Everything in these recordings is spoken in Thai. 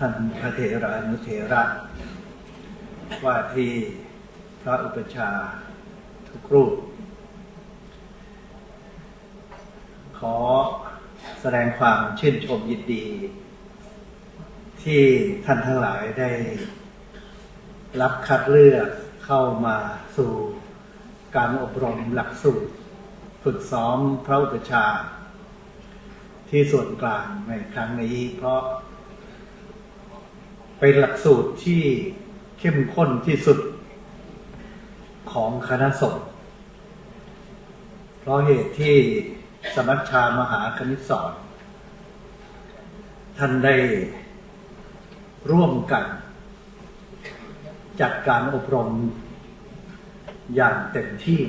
ท่านพระเถระนุเถระว่าที่พระอุปชาทุกรูป ขอแสดงความชื่นชมยินดี ที่ท่านทั้งหลายได้รับคัดเลือกเข้ามาสู่การอบรมหลักสูตร ฝึกซ้อมพระอุปชาที่ส่วนกลางในครั้งนี้เพราะ เป็นหลักสูตรที่เข้มข้นที่สุดของคณะสงฆ์เพราะเหตุที่สมัชชามหาคณิตสอนท่านได้ร่วมกัน จัดการอบรมอย่างเต็มที่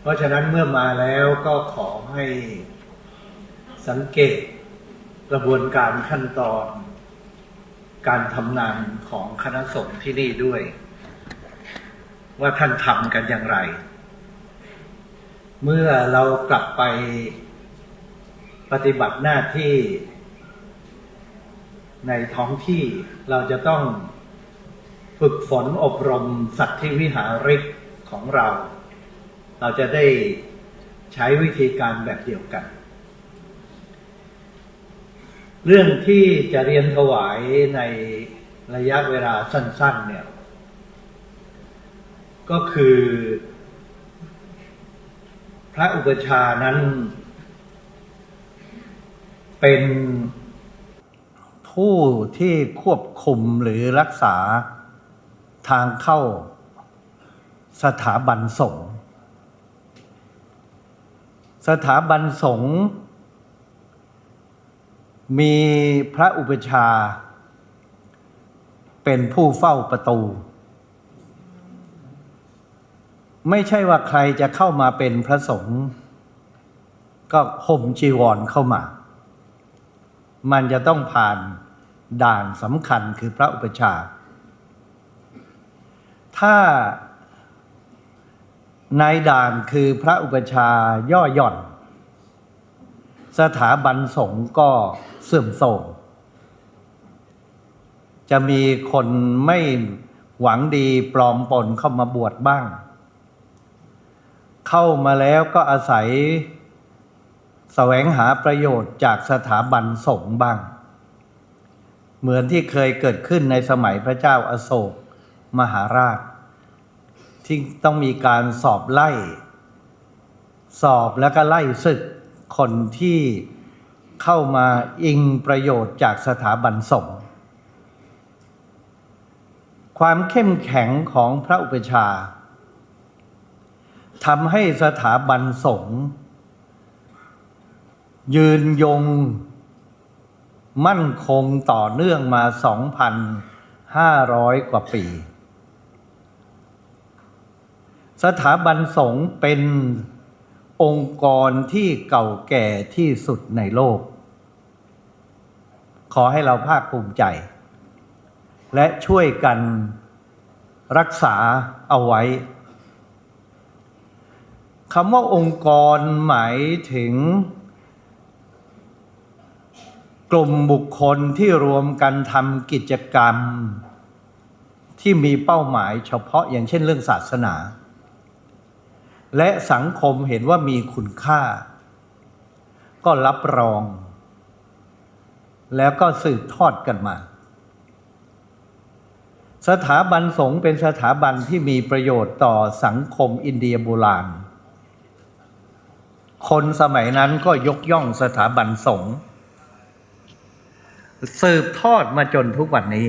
เพราะฉะนั้นเมื่อมาแล้วก็ขอให้สังเกตกระบวนการขั้นตอน การทำงานของคณะสงฆ์ที่นี่ด้วย ว่าท่านทำกันอย่างไร เมื่อเรากลับไปปฏิบัติหน้าที่ ในท้องที่เราจะต้องฝึกฝนอบรมสัตว์ที่วิหาริกของเรา เราจะได้ใช้วิธีการแบบเดียวกัน เรื่องที่จะเรียนถวายในระยะเวลาสั้น ๆ เนี่ย ก็คือ พระอุปชานั้น เป็นผู้ที่ควบคุมหรือรักษาทางเข้าสถาบันสงฆ์สถาบันสงฆ์ มีพระอุปชา เป็นผู้เฝ้าประตู ไม่ใช่ว่าใครจะเข้ามาเป็นพระสงฆ์ก็ห่มจีวรเข้ามา มันจะต้องผ่านด่านสำคัญคือพระอุปชา ถ้าในด่านคือพระอุปชาย่อหย่อน สถาบันสงฆ์ก็ เสื่อมโทรมจะมีคนไม่หวังดีปลอมปนเข้ามาบวชบ้าง เข้ามาแล้วก็อาศัยแสวงหาประโยชน์จากสถาบันสงฆ์บ้าง เหมือนที่เคยเกิดขึ้นในสมัยพระเจ้าอาโศกมหาราช ที่ต้องมีการสอบไล่ สอบแล้วก็ไล่ศึกคนที่ เข้ามาอิงประโยชน์จากสถาบันสงฆ์ความเข้มแข็งของพระอุปชาทำให้สถาบันสงฆ์ยืนยงมั่นคงต่อเนื่องมา 2,500 กว่าปี สถาบันสงฆ์เป็น องค์กรที่เก่าแก่ที่สุดในโลก ขอให้เราภาคภูมิใจ และช่วยกันรักษาเอาไว้คำว่าองค์กรหมายถึง กลุ่มบุคคลที่รวมกันทำกิจกรรม ที่มีเป้าหมายเฉพาะอย่างเช่นเรื่องศาสนา และสังคมเห็นว่ามีคุณค่า ก็รับรอง แล้วก็สืบทอดกันมา สถาบันสงฆ์เป็นสถาบันที่มีประโยชน์ต่อสังคมอินเดียโบราณ คนสมัยนั้นก็ยกย่องสถาบันสงฆ์สืบทอดมาจนทุกวันนี้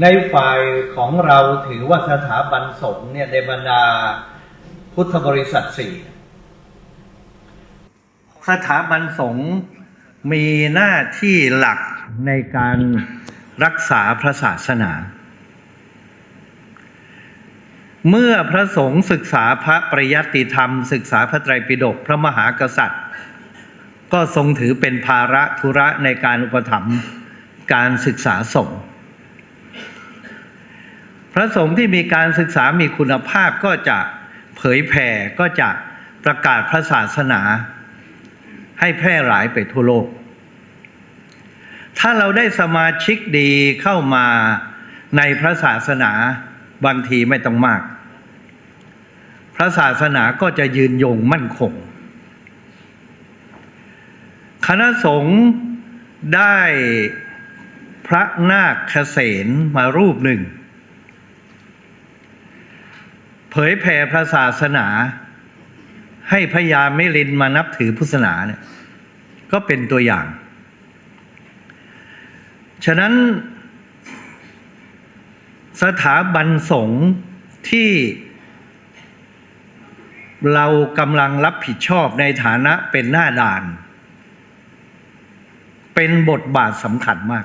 ในฝ่ายของเราถือว่าสถาบันสงฆ์เนี่ยในบรรดาพุทธบริษัทสี่สถาบันสงฆ์มีหน้าที่หลักในการรักษาพระศาสนา เมื่อพระสงฆ์ศึกษาพระปริยัติธรรม ศึกษาพระไตรปิฎกพระมหากษัตริย์ ก็ทรงถือเป็นภาระธุระในการอุปถัมภ์การศึกษาสงฆ์ พระสงฆ์ที่มีการศึกษามีคุณภาพก็จะเผยแผ่ก็จะประกาศพระศาสนา ให้แพร่หลายไปทั่วโลก ถ้าเราได้สมาชิกดีเข้ามาในพระศาสนาบางทีไม่ต้องมาก พระศาสนาก็จะยืนยงมั่นคง คณะสงฆ์ได้พระนาคเขษนมารูปหนึ่ง เผยแผ่พระศาสนา ให้พญามิลินมานับถือพุทธศาสนาเนี่ยก็เป็นตัวอย่าง ฉะนั้นสถาบันสงฆ์ที่เรากำลังรับผิดชอบในฐานะเป็นหน้าด่าน เป็นบทบาทสำคัญมาก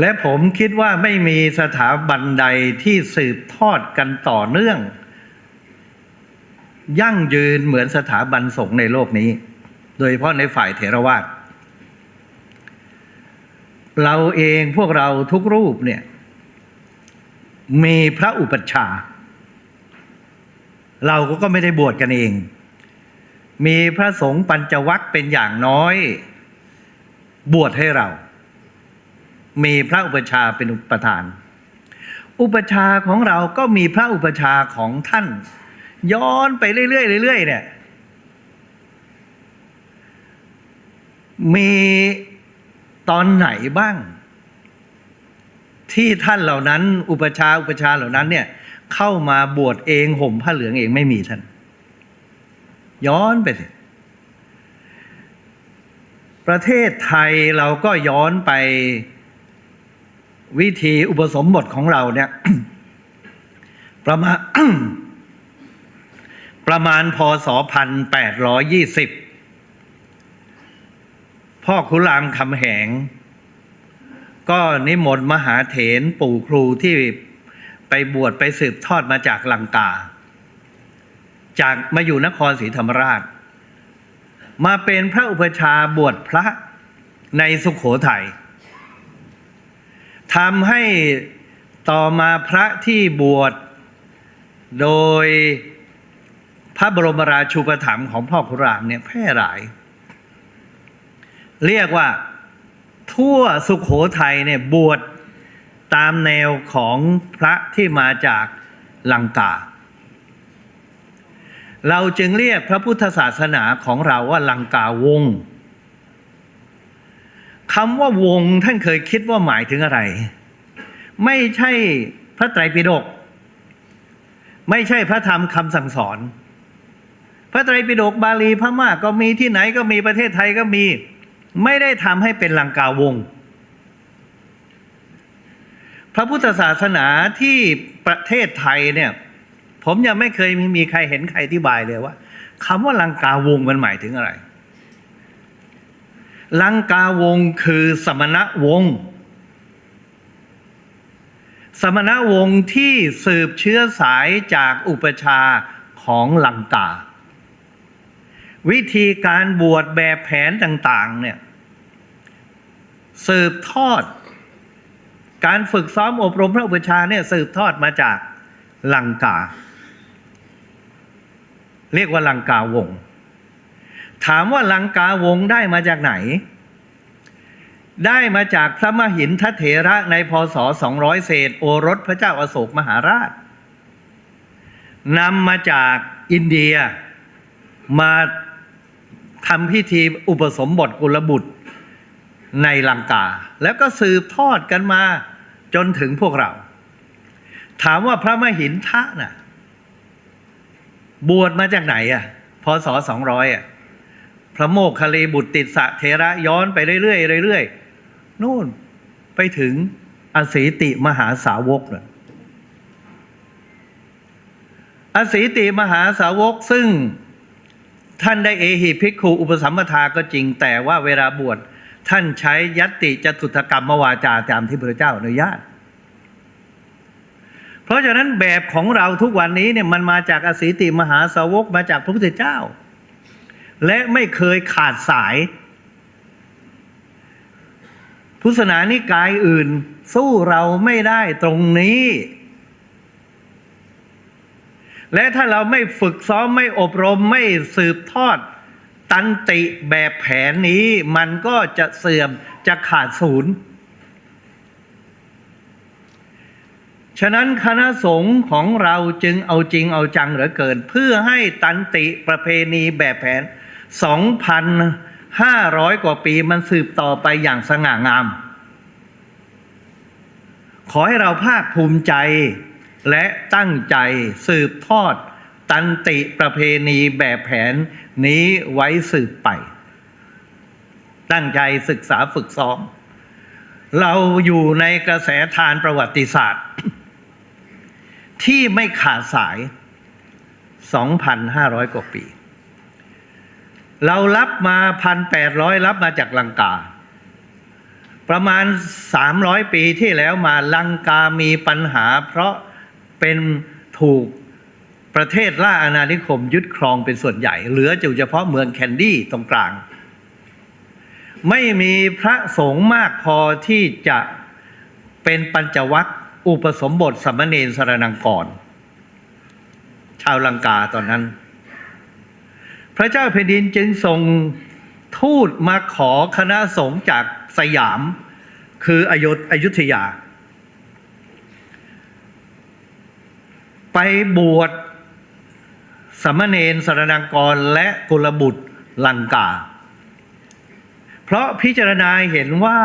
และผมคิดว่าไม่มีสถาบันใดที่สืบทอดกันต่อเนื่อง ยั่งยืนเหมือนสถาบันสงฆ์ในโลกนี้ โดยเฉพาะในฝ่ายเถรวาทเราเองพวกเราทุกรูปเนี่ย มีพระอุปัชฌาย์เราก็ไม่ได้บวชกันเอง มีพระสงฆ์ปัญจวัคเป็นอย่างน้อย บวชให้เรา มีพระอุปชาเป็นอุปทาน อุปชาของเราก็มีพระอุปชาของท่าน ย้อนไปเรื่อยๆเรื่อยๆเนี่ย มีตอนไหนบ้าง ที่ท่านเหล่านั้น อุปชาอุปชาเหล่านั้นเนี่ย เข้ามาบวชเองห่มผ้าเหลืองเองไม่มีท่าน ย้อนไปสิประเทศไทยเราก็ย้อนไป วิธีอุปสมบทของเราเนี่ย ประมาณประมาณพศพันแปดร้อยี่สิบพ่อขุรามคำแหง ก็นิมนต์มหาเถรปู่ครูที่ไปบวชไปสืบทอดมาจากลังกา จากมาอยู่นครศรีธรรมราช มาเป็นพระอุปชาบวชพระในสุขโขทัย ทำให้ต่อมาพระที่บวชโดยพระบรมราชูปถัมภ์ของพ่อขุรามเนี่ยแพร่หลาย เรียกว่าทั่วสุขโขทัยเนี่ยบวชตามแนวของพระที่มาจากลังกา เราจึงเรียกพระพุทธศาสนาของเราว่าลังกาวงศ์ คำว่าวงท่านเคยคิดว่าหมายถึงอะไร ไม่ใช่พระไตรปิฎกไม่ใช่พระธรรมคำสั่งสอน พระไตรปิฎกบาลีพม่าก็มีที่ไหนก็มีประเทศไทยก็มี ไม่ได้ทำให้เป็นลังกาวง พระพุทธศาสนาที่ประเทศไทยเนี่ย ผมยังไม่เคยมีมีใครเห็นใครอธิบายเลยว่าคำว่าลังกาวงมันหมายถึงอะไร ลังกาวงคือสมณวงศ์สมณวงศ์ที่สืบเชื้อสายจากอุปชาของลังกา วิธีการบวชแบบแผนต่าง ๆ เนี่ย สืบทอด การฝึกซ้อมอบรมพระอุปชาเนี่ยสืบทอดมาจากลังกา เรียกว่าลังกาวงศ์ ถามว่าลังกาวงได้มาจากไหน ได้มาจากพระมหินทเถระในพศ 200 เศษ โอรสพระเจ้าอาโศกมหาราชนำมาจากอินเดียมาทำพิธีอุปสมบทกุลบุตรในลังกา แล้วก็สืบทอดกันมาจนถึงพวกเรา ถามว่าพระมหินทะน่ะ บวชมาจากไหนอะพศสองร้อยอะ พระโมคคัลลีบุตรติดสะเทระย้อนไปเรื่อยๆเรื่อยๆนู่นไปถึงอสีติมหาสาวกเลยอสีติมหาสาวกซึ่งท่านได้เอหิภิกขุอุปสัมปทาก็จริงแต่ว่าเวลาบวชท่านใช้ยัตติจตุถกรรมวาจาตามที่พระเจ้าอนุญาต เพราะฉะนั้นแบบของเราทุกวันนี้เนี่ยมันมาจากอสีติมหาสาวกมาจากพระพุทธเจ้า และไม่เคยขาดสาย พุทธศาสนานิกายอื่น สู้เราไม่ได้ตรงนี้ และถ้าเราไม่ฝึกซ้อมไม่อบรมไม่สืบทอด ตันติแบบแผนนี้มันก็จะเสื่อมจะขาดศูนย์ฉะนั้นคณะสงฆ์ของเราจึงเอาจริงเอาจังเหลือเกิน เพื่อให้ตันติประเพณีแบบแผน 2,500 กว่าปีมันสืบต่อไปอย่างสง่างาม ขอให้เราภาคภูมิใจและตั้งใจสืบทอดตันติประเพณีแบบแผนนี้ไว้สืบไป ตั้งใจศึกษาฝึกซ้อม เราอยู่ในกระแสทานประวัติศาสตร์ ที่ไม่ขาดสาย 2,500 กว่าปี เรารับมา1,800รับมาจากลังกา ประมาณ300ปีที่แล้วมาลังกามีปัญหา เพราะเป็นถูกประเทศล่าอาณานิคมยึดครองเป็นส่วนใหญ่ เหลืออยู่เฉพาะเมืองแคนดี้ตรงกลาง ไม่มีพระสงฆ์มากพอที่จะเป็นปัญจวัคค์อุปสมบทสมเณรสรนังกร ชาวลังกาตอนนั้น พระเจ้าแผ่นดินจึงส่งทูตมาขอคณะสงฆ์จากสยาม คืออยุธอยุธยา ไปบวชสามเณรสรนังกรและกุลบุตรลังกา เพราะพิจารณาเห็นว่า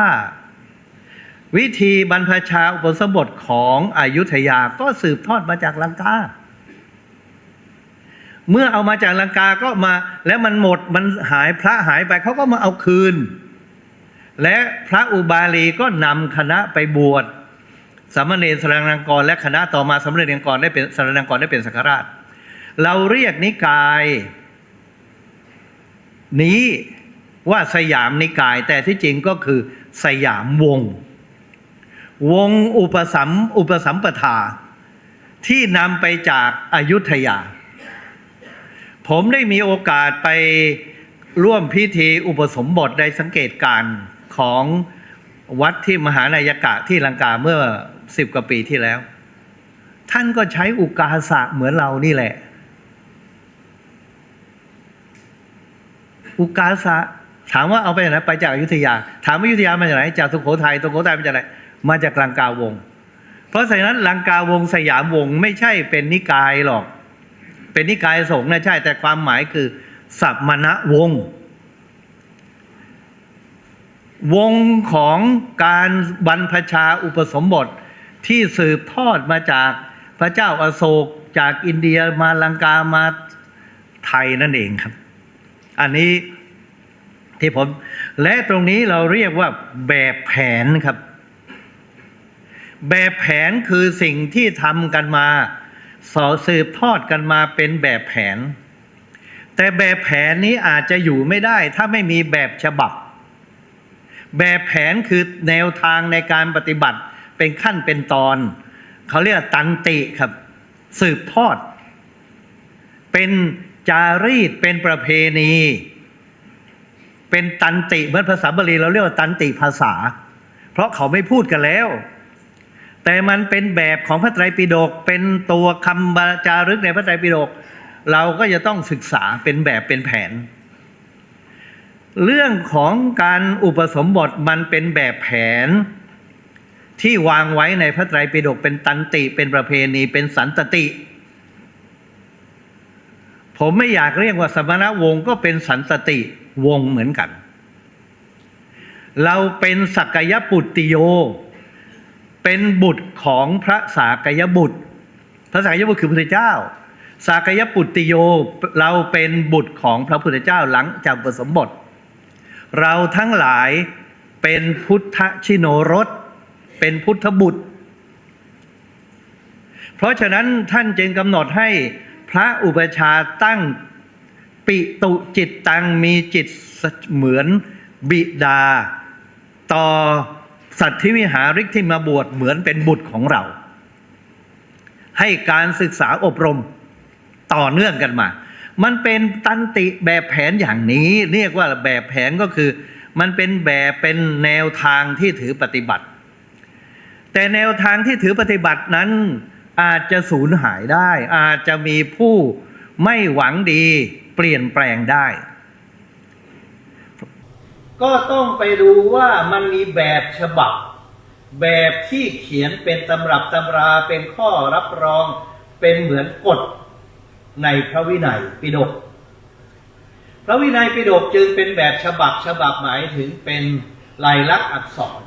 วิธีบรรพชาอุปสมบทของอยุธยาก็สืบทอดมาจากลังกา เมื่อเอามาจากลังกาก็มา แล้วมันหมดมันหายพระหายไปเขาก็มาเอาคืน และพระอุบาลีก็นำคณะไปบวชสามเณรสรนังกร และคณะต่อมาสามเณรกรได้เป็นสรนังกรได้เป็นสังฆราช เราเรียกนิกาย นี้ว่าสยามนิกาย แต่ที่จริงก็คือสยามวง วงอุปสัมอุปสัมปทาที่นำไปจากอายุทยา ผมได้มีโอกาสไปร่วมพิธีอุปสมบทได้สังเกตการของวัดที่มหานายกะที่ลังกาเมื่อสิบกว่าปีที่แล้ว ท่านก็ใช้อุกาสะเหมือนเรานี่แหละ อุกาสะถามว่าเอาไปจากไหนไปจากอยุธยา ถามว่าอยุธยามาจากไหนจากสุโขทัยสุโขทัยมาจากไหนมาจากลังกาวง เพราะฉะนั้นลังกาวงสยามวงไม่ใช่เป็นนิกายหรอก เป็นนิกายสงฆ์นะใช่ แต่ความหมายคือสัมมณวงศ์วงของการบรรพชาอุปสมบทที่สืบทอดมาจากพระเจ้าอาโศกจากอินเดียมาลังกามาไทยนั่นเองครับ อันนี้ที่ผมและตรงนี้เราเรียกว่าแบบแผนครับ แบบแผนคือสิ่งที่ทำกันมา สอสืบทอดกันมาเป็นแบบแผน แต่แบบแผนนี้อาจจะอยู่ไม่ได้ถ้าไม่มีแบบฉบับ แบบแผนคือแนวทางในการปฏิบัติเป็นขั้นเป็นตอน เขาเรียกตันติครับ สืบทอด เป็นจารีตเป็นประเพณี เป็นตันติเหมือนภาษาบาลีเราเรียกว่าตันติภาษา เพราะเขาไม่พูดกันแล้ว แต่มันเป็นแบบของพระไตรปิฎกเป็นตัวคำบาจารึกในพระไตรปิฎกเราก็จะต้องศึกษาเป็นแบบเป็นแผน เรื่องของการอุปสมบทมันเป็นแบบแผน ที่วางไว้ในพระไตรปิฎกเป็นตันติเป็นประเพณีเป็นสันตติ ผมไม่อยากเรียกว่าสมณวงศ์ก็เป็นสันตติวงเหมือนกัน เราเป็นสักยปุตติโย เป็นบุตรของพระสากยบุตร พระสากยบุตรคือพระพุทธเจ้า สากยปุตติโยเราเป็นบุตรของพระพุทธเจ้าหลังจากอุปสมบท เราทั้งหลายเป็นพุทธชิโนรส เป็นพุทธบุตร เพราะฉะนั้นท่านจึงกำหนดให้พระอุปชาตั้งปิตุจิตตังมีจิตเหมือนบิดาต่อ สัตว์ที่วิหาริกที่มาบวชเหมือนเป็นบุตรของเรา ให้การศึกษาอบรมต่อเนื่องกันมา มันเป็นตันติแบบแผนอย่างนี้ เรียกว่าแบบแผนก็คือ มันเป็นแบบเป็นแนวทางที่ถือปฏิบัติ แต่แนวทางที่ถือปฏิบัตินั้นอาจจะสูญหายได้ อาจจะมีผู้ไม่หวังดีเปลี่ยนแปลงได้ ก็ต้องไปดูว่ามันมีแบบฉบับ แบบที่เขียนเป็นตำรับตำราเป็นข้อรับรองเป็นเหมือนกฎในพระวินัยปิฎกพระวินัยปิฎกจึงเป็นแบบฉบับฉบับหมายถึงเป็นลายลักษณ์อักษร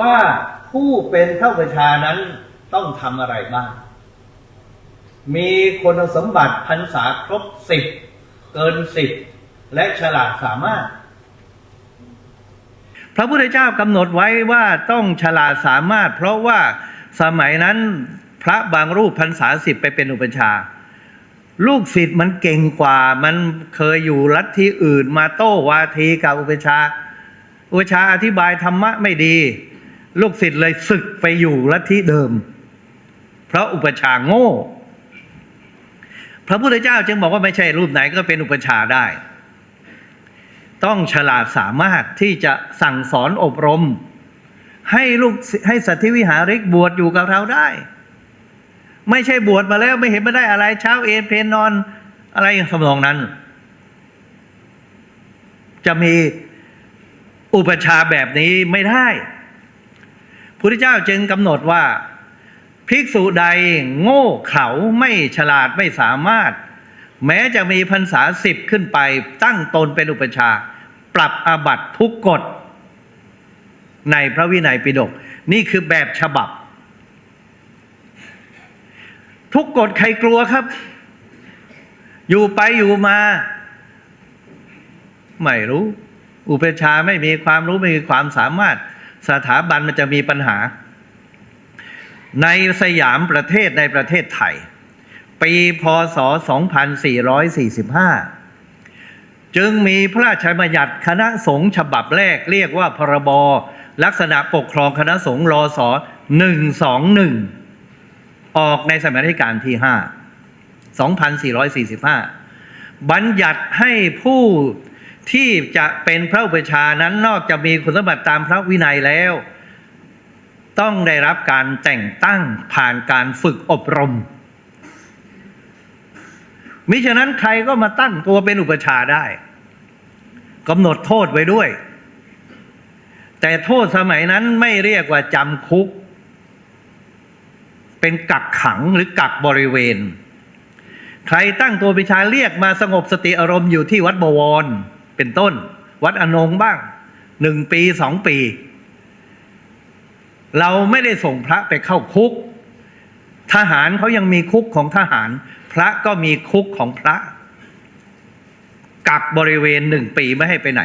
ว่าผู้เป็นเท่าประชานั้นต้องทำอะไรบ้าง มีคุณสมบัติพรรษาครบสิบเกินสิบ และฉลาดสามารถ พระพุทธเจ้ากำหนดไว้ว่าต้องฉลาดสามารถ เพราะว่าสมัยนั้นพระบางรูปพรรษาสิบไปเป็นอุปชา ลูกศิษย์มันเก่งกว่า มันเคยอยู่ลัทธิอื่นมาโต้วาทีกับอุปชา อุปชาอธิบายธรรมะไม่ดี ลูกศิษย์เลยศึกไปอยู่ลัทธิเดิม เพราะอุปชาโง่พระพุทธเจ้าจึงบอกว่าไม่ใช่รูปไหนก็เป็นอุปชาได้ ต้องฉลาดสามารถที่จะสั่งสอนอบรม ให้ลูกให้สัตธิวิหาริกบวชอยู่กับเราได้ ไม่ใช่บวชมาแล้วไม่เห็นไม่ได้อะไรเช้าเอนเพนนอนอะไรอย่างสมองนั้น จะมีอุปชาแบบนี้ไม่ได้พระพุทธเจ้าจึงกำหนดว่า ภิกษุใดโง่เขลาไม่ฉลาดไม่สามารถ แม้จะมีพรรษาสิบขึ้นไปตั้งตนเป็นอุปชา ปรับอาบัตทุกกฎในพระวินัยปิฎกนี่คือแบบฉบับ ทุกกฎใครกลัวครับ อยู่ไปอยู่มา ไม่รู้ อุปชาไม่มีความรู้ไม่มีความสามารถสถาบันมันจะมีปัญหา ในสยามประเทศในประเทศไทย ปีพศ 2445 จึงมีพระราชบัญญัติคณะสงฆ์ฉบับแรกเรียกว่าพรบลักษณะปกครองคณะสงฆ์รอศ121 ออกในสมัยรัชกาลที่ 5 2445 บัญญัติให้ผู้ที่จะเป็นพระอุปชานั้นนอกจากมีคุณสมบัติตามพระวินัยแล้ว ต้องได้รับการแต่งตั้งผ่านการฝึกอบรม มิฉะนั้นใครก็มาตั้งตัวเป็นอุปชาได้ กำหนดโทษไว้ด้วย แต่โทษสมัยนั้นไม่เรียกว่าจำคุก เป็นกักขังหรือกักบริเวณ ใครตั้งตัวป็นชายเรียกมาสงบสติอารมณ์อยู่ที่วัดบวร เป็นต้น วัดอนงบ้างหนึ่งปีสองปี เราไม่ได้ส่งพระไปเข้าคุก ทหารเขายังมีคุกของทหาร พระก็มีคุกของพระ กักบริเวณหนึ่งปีไม่ให้ไปไหน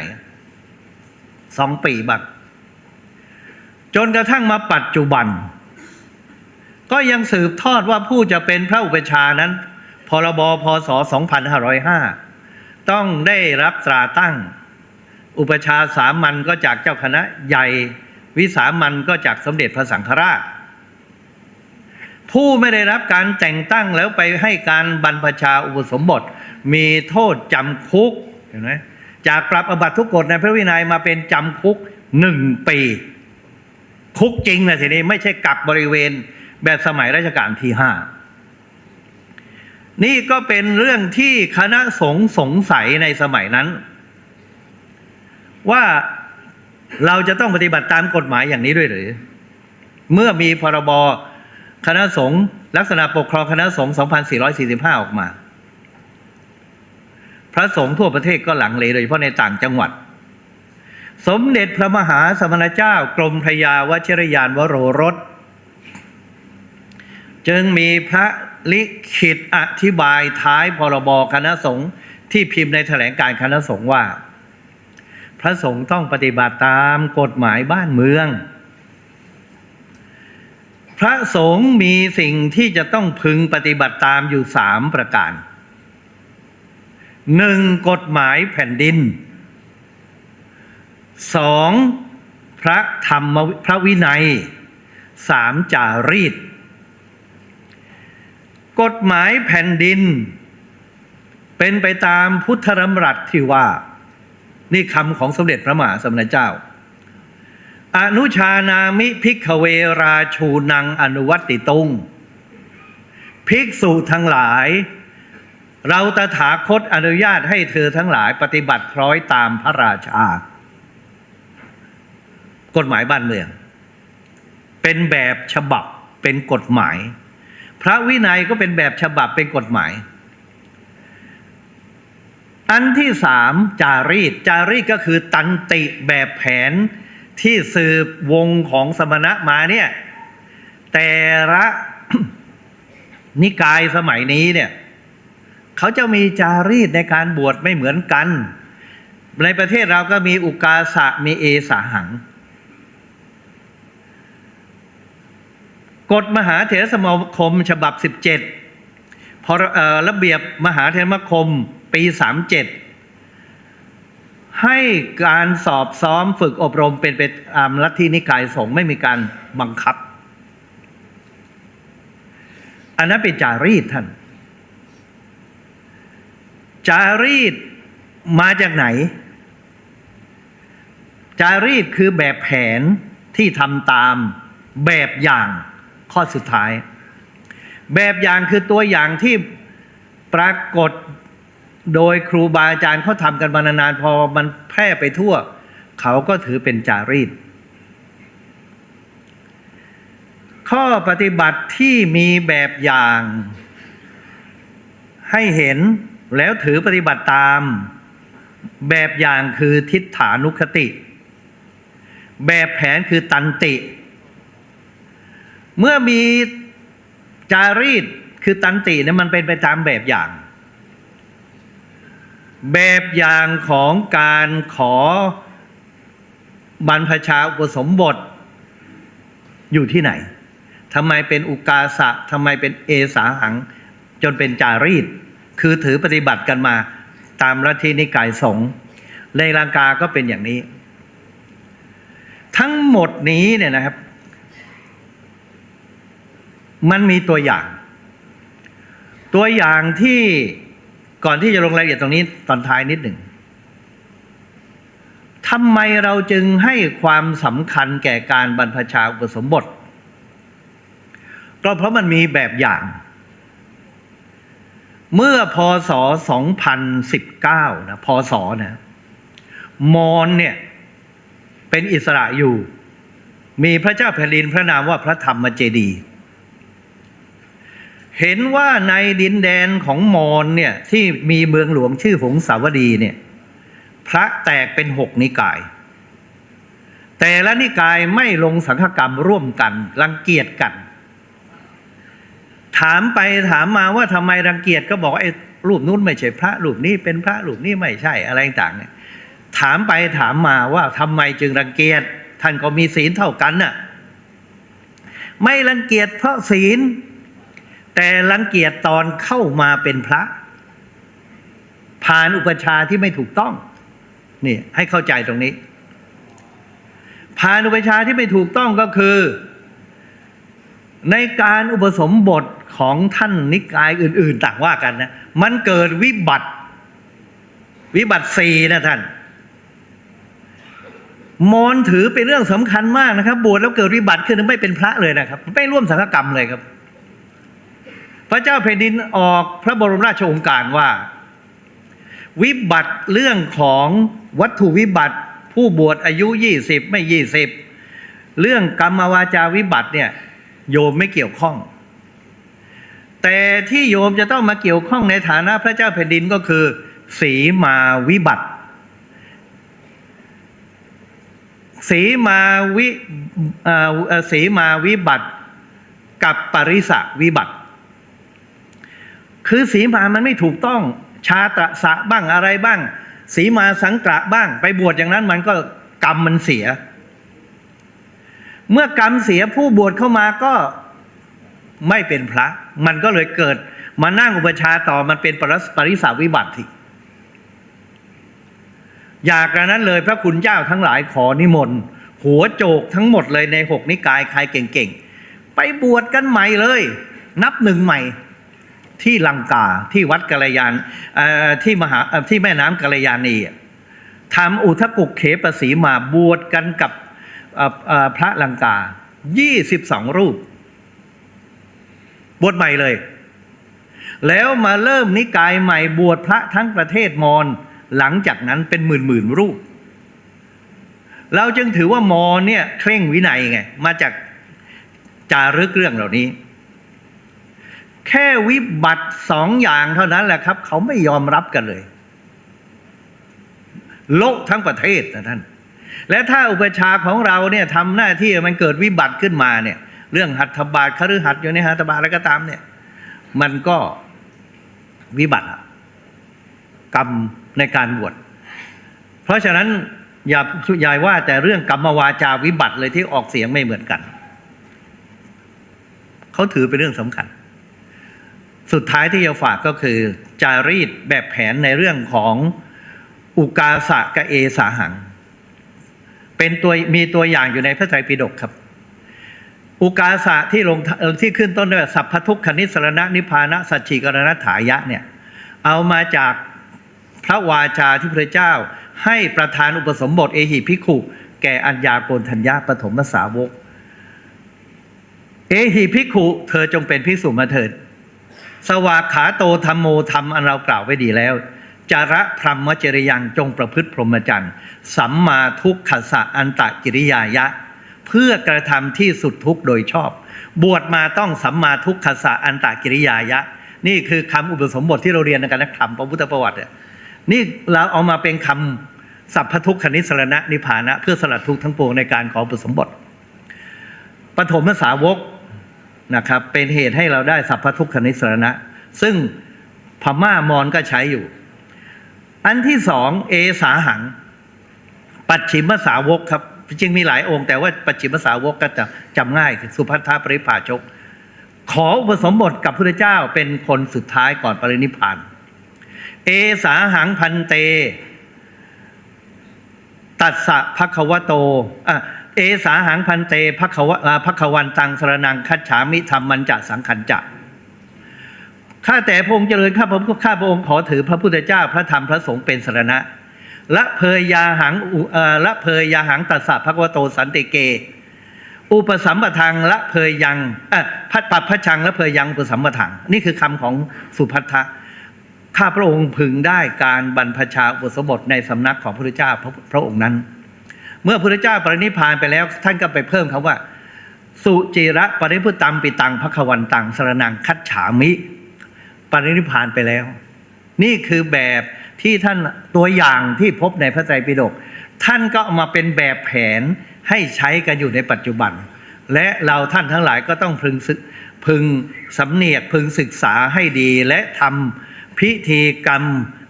สองปีบักจนกระทั่งมาปัจจุบัน ก็ยังสืบทอดว่าผู้จะเป็นพระอุปชานั้น พรบพศ 2505 ต้องได้รับตราตั้ง อุปชาสามัญก็จากเจ้าคณะใหญ่วิสามัญก็จากสมเด็จพระสังฆราช ผู้ไม่ได้รับการแต่งตั้งแล้วไปให้การบรรพชาอุปสมบท มีโทษจำคุกเห็นไหมจากปรับอบัตทุกกฎในพระวินัยมาเป็นจำคุกหนึ่งปี คุกจริงนะทีนี้ไม่ใช่กักบริเวณแบบสมัยรัชกาลที่ห้านี่ก็เป็นเรื่องที่คณะสงฆ์สงสัยในสมัยนั้น ว่าเราจะต้องปฏิบัติตามกฎหมายอย่างนี้ด้วยหรือ เมื่อมีพรบคณะสงฆ์ลักษณะปกครองคณะสงฆ์ 2445 ออกมา พระสงฆ์ทั่วประเทศก็หลังเลโดยเฉพาะในต่างจังหวัด สมเด็จพระมหาสมณเจ้ากรมพระยาวชิรยานวโรรส จึงมีพระลิขิตอธิบายท้ายพรบคณะสงฆ์ที่พิมพ์ในแถลงการคณะสงฆ์ว่า พระสงฆ์ต้องปฏิบัติตามกฎหมายบ้านเมือง พระสงฆ์มีสิ่งที่จะต้องพึงปฏิบัติตามอยู่สามประการ หนึ่งกฎหมายแผ่นดินสองพระธรรมพระวินัยสามจารีต กฎหมายแผ่นดิน เป็นไปตามพุทธรำรัสที่ว่า นี่คำของสมเด็จพระมหาสมณเจ้า อนุชานามิภิกขเวราชูนังอนุวัติตุง ภิกษุทั้งหลาย เราตถาคตอนุญาตให้เธอทั้งหลายปฏิบัติคล้อยตามพระราชา กฎหมายบ้านเมือง เป็นแบบฉบับเป็นกฎหมาย พระวินัยก็เป็นแบบฉบับเป็นกฎหมาย อันที่สามจารีตจารีตก็คือตันติแบบแผนที่สืบวงของสมณะมาเนี่ย แต่ละนิกายสมัยนี้เนี่ย เขาจะมีจารีตในการบวชไม่เหมือนกัน ในประเทศเราก็มีอุกาสะมีเอสาหัง กฎมหาเถรสมาคมฉบับ 17พอเอ่อระเบียบมหาเถรสมาคมปี 37 ให้การสอบซ้อมฝึกอบรมเป็นไปตามลัทธินิกายสงฆ์ไม่มีการบังคับ อันนั้นเป็นจารีตท่าน จารีตมาจากไหน จารีตคือแบบแผนที่ทำตามแบบอย่างข้อสุดท้าย แบบอย่างคือตัวอย่างที่ปรากฏโดยครูบาอาจารย์เขาทำกันมานานๆพอมันแพร่ไปทั่ว เขาก็ถือเป็นจารีต ข้อปฏิบัติที่มีแบบอย่างให้เห็น แล้วถือปฏิบัติตามแบบอย่างคือทิฏฐานุคติ แบบแผนคือตันติ เมื่อมีจารีตคือตันติเนี่ยมันเป็นไปตามแบบอย่าง แบบอย่างของการขอบรรพชาอุปสมบทอยู่ที่ไหนทำไมเป็นอุกาสะทำไมเป็นเอสาหัง จนเป็นจารีต คือถือปฏิบัติกันมาตามลัทธินิกายสงฆ์ในลังกาก็เป็นอย่างนี้ ทั้งหมดนี้เนี่ยนะครับ มันมีตัวอย่าง ตัวอย่างที่ก่อนที่จะลงรายละเอียดตรงนี้ตอนท้ายนิดหนึ่งทำไมเราจึงให้ความสำคัญแก่การบรรพชาอุปสมบท ก็เพราะมันมีแบบอย่าง เมื่อพศ 2019 นะ พศนะมอญเนี่ยเป็นอิสระอยู่ มีพระเจ้าแผ่นดินพระนามว่าพระธรรมเจดี เห็นว่าในดินแดนของมอญเนี่ยที่มีเมืองหลวงชื่อหงสาวดีเนี่ย พระแตกเป็นหกนิกาย แต่ละนิกายไม่ลงสังฆกรรมร่วมกัน รังเกียจกัน ถามไปถามมาว่าทำไมรังเกียจก็บอกไอ้รูปนู้นไม่ใช่พระรูปนี้เป็นพระรูปนี้ไม่ใช่อะไรต่างเนี่ยถามไปถามมาว่าทำไมจึงรังเกียจท่านก็มีศีลเท่ากันน่ะไม่รังเกียจเพราะศีล แต่รังเกียจตอนเข้ามาเป็นพระ ผ่านอุปชาที่ไม่ถูกต้องนี่ให้เข้าใจตรงนี้ ผ่านอุปชาที่ไม่ถูกต้องก็คือ ในการอุปสมบทของท่านนิกายอื่น ๆ ต่างว่ากันนะมันเกิดวิบัติ วิบัติสี่นะท่านมอนถือเป็นเรื่องสำคัญมากนะครับ บวชแล้วเกิดวิบัติขึ้นไม่เป็นพระเลยนะครับ ไม่ร่วมสังฆกรรมเลยครับ พระเจ้าแผ่นดินออกพระบรมราชโองการว่า วิบัติเรื่องของวัตถุวิบัติผู้บวชอายุยี่สิบไม่ยี่สิบเรื่องกรรมวาจาวิบัติเนี่ย โยมไม่เกี่ยวข้อง แต่ที่โยมจะต้องมาเกี่ยวข้องในฐานะพระเจ้าแผ่นดินก็คือ สีมาวิบัติ สีมาวิสีมาวิบัติ กับปริสะวิบัติ คือสีมามันไม่ถูกต้องชาตะสะบ้างอะไรบ้าง สีมาสังกระบ้าง ไปบวชอย่างนั้นมันก็กรรมมันเสีย เมื่อกรรมเสียผู้บวชเข้ามาก็ไม่เป็นพระ มันก็เลยเกิดมานั่งอุปชาต่อมันเป็นปรสปริสาวิบัติอยากระนั้นเลยพระคุณเจ้าทั้งหลายขอนิมนต์หัวโจกทั้งหมดเลยในหกนิกายใครเก่งๆ ไปบวชกันใหม่เลย นับหนึ่งใหม่ที่ลังกาที่วัดกัลยาณที่มหาที่แม่น้ำกัลยาณีทำอุทกุกเขปสีมาบวชกันกับ พระลังกา 22 รูป บวชใหม่เลย แล้วมาเริ่มนิกายใหม่บวชพระทั้งประเทศมอญหลังจากนั้นเป็นหมื่นหมื่นรูป เราจึงถือว่ามอญเนี่ยเคร่งวินัยไง มาจากจารึกเรื่องเหล่านี้ แค่วิบัติสองอย่างเท่านั้นแหละครับ เขาไม่ยอมรับกันเลย โลกทั้งประเทศนะท่าน และถ้าอุปชาของเราเนี่ยทำหน้าที่มันเกิดวิบัติขึ้นมาเนี่ย เรื่องหัตถบาทคฤหัสถ์อยู่ในหัตถบาทอะไรก็ตามเนี่ย มันก็วิบัติกรรมในการบวชเพราะฉะนั้นอย่าอย่าว่าแต่เรื่องกรรมวาจาวิบัติเลยที่ออกเสียงไม่เหมือนกัน เขาถือเป็นเรื่องสำคัญ สุดท้ายที่จะฝากก็คือ จารีตแบบแผนในเรื่องของอุกาสะกะเอสาหัง เป็นตัวมีตัวอย่างอยู่ในพระไตรปิฎกครับ อุกาสะที่ลงที่ขึ้นต้นด้วยสัพพทุกขนิสรณะนิพพานะสัจฉิกรณถายะเนี่ยเอามาจากพระวาจาที่พระเจ้า ให้ประธานอุปสมบทเอหิภิกขุแก่อัญญาโกณทัญญาปฐมสาวก เอหิภิกขุ เธอจงเป็นภิกษุมาเถิด สวากขาโตธรรมโมธรรมอันเรากล่าวไว้ดีแล้ว จาระพรหมจริยังจงประพฤติพรหมจรรย์ สัมมาทุกขสะอันตะกิริยายะ เพื่อกระทำที่สุดทุกโดยชอบ บวชมาต้องสัมมาทุกขสะอันตะกิริยายะ นี่คือคำอุปสมบทที่เราเรียนในการนักธรรมพระพุทธประวัติเนี่ยนี่เราเอามาเป็นคำสัพพทุกขนิสรณะนิพพานะ เพื่อสลัดทุกทั้งปวงในการขออุปสมบทปฐมสาวกนะครับเป็นเหตุให้เราได้สัพพทุกขนิสรณะ ซึ่งพม่ามอญก็ใช้อยู่ อันที่สองเอสาหัง ปัจฉิมสาวกครับจริงมีหลายองค์แต่ว่าปัจฉิมสาวกก็จะจำง่ายคือสุภัททปริภาชก ขออุปสมบทกับพระเจ้าเป็นคนสุดท้ายก่อนปรินิพาน เอสาหังพันเต ตัสสะภควโตอะเอสาหังพันเตภควะอ่าภควันตังสรนังคัจฉามิธรรมันจะสังขันจะ ข้าแต่พระองค์เจริญข้าพระข้าพระองค์ขอถือพระพุทธเจ้าพระธรรมพระสงฆ์เป็นสรณะละเพยยาหังอุเอ่อละเพยยาหังตัสสะภควโตสันติเก อุปสัมปทังละเพยยังอะพัดปัดพระชังละเพยยังอุปสัมปทัง นี่คือคำของสุพัทธะข้าพระองค์พึงได้การบรรพชาอุปสมบทในสำนักของพระพุทธเจ้าพระพระองค์นั้น เมื่อพระพุทธเจ้าปรินิพานไปแล้ว ท่านก็ไปเพิ่มคำว่า สุจิระปริพุตัมปิตังพระควันตังสรนังคัจฉามิ ปรินิพานไปแล้ว นี่คือแบบที่ท่านตัวอย่างที่พบในพระไตรปิฎกท่านก็เอามาเป็นแบบแผนให้ใช้กันอยู่ในปัจจุบัน และเราท่านทั้งหลายก็ต้องพึงศึกพึงสำเนียกพึงศึกษาให้ดีและทำพิธีกรรม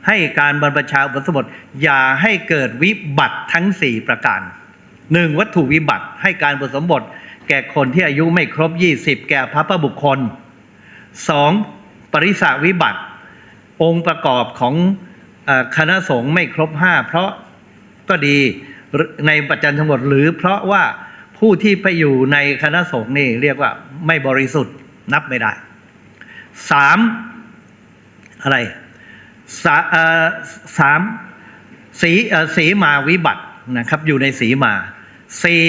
ให้การบรรพชาอุปสมบทอย่าให้เกิดวิบัติทั้ง 4 ประการหนึ่งวัตถุวิบัติให้การอุปสมบท แก่คนที่อายุไม่ครบ 20 แก่พระประบุคคลสอง ปริสาวิบัติ องค์ประกอบของคณะสงฆ์ไม่ครบห้าเพราะก็ดีในปัจจันทั้งหมดหรือเพราะว่าผู้ที่ไปอยู่ในคณะสงฆ์นี่เรียกว่าไม่บริสุทธิ์นับไม่ได้สามอะไรสาสามสีสีมาวิบัตินะครับ อยู่ในสีมาสี่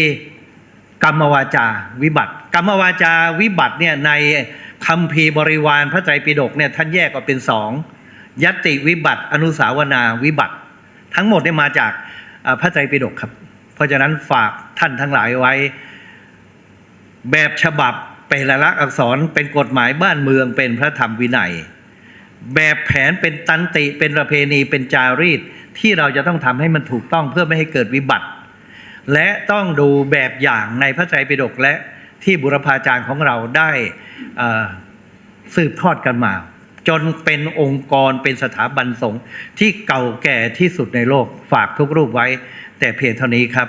กรรมวาจาวิบัติ กรรมวาจาวิบัติเนี่ยใน คำพีบริวารพระไตรปิฎกเนี่ยท่านแยกออกเป็นสองยติวิบัติ อนุสาวนาวิบัติ ทั้งหมดเนี่ยมาจากพระไตรปิฎกครับ เพราะฉะนั้นฝากท่านทั้งหลายไว้ แบบฉบับเป็นลายลักษณ์อักษรเป็นกฎหมายบ้านเมืองเป็นพระธรรมวินัย แบบแผนเป็นตันติเป็นประเพณีเป็นจารีตที่เราจะต้องทำให้มันถูกต้องเพื่อไม่ให้เกิดวิบัติ และต้องดูแบบอย่างในพระไตรปิฎกและ ที่บุรพาจารย์ของเราได้สืบทอดกันมา จนเป็นองค์กรเป็นสถาบันสงฆ์ที่เก่าแก่ที่สุดในโลกฝากทุกรูปไว้ แต่เพียงเท่านี้ครับ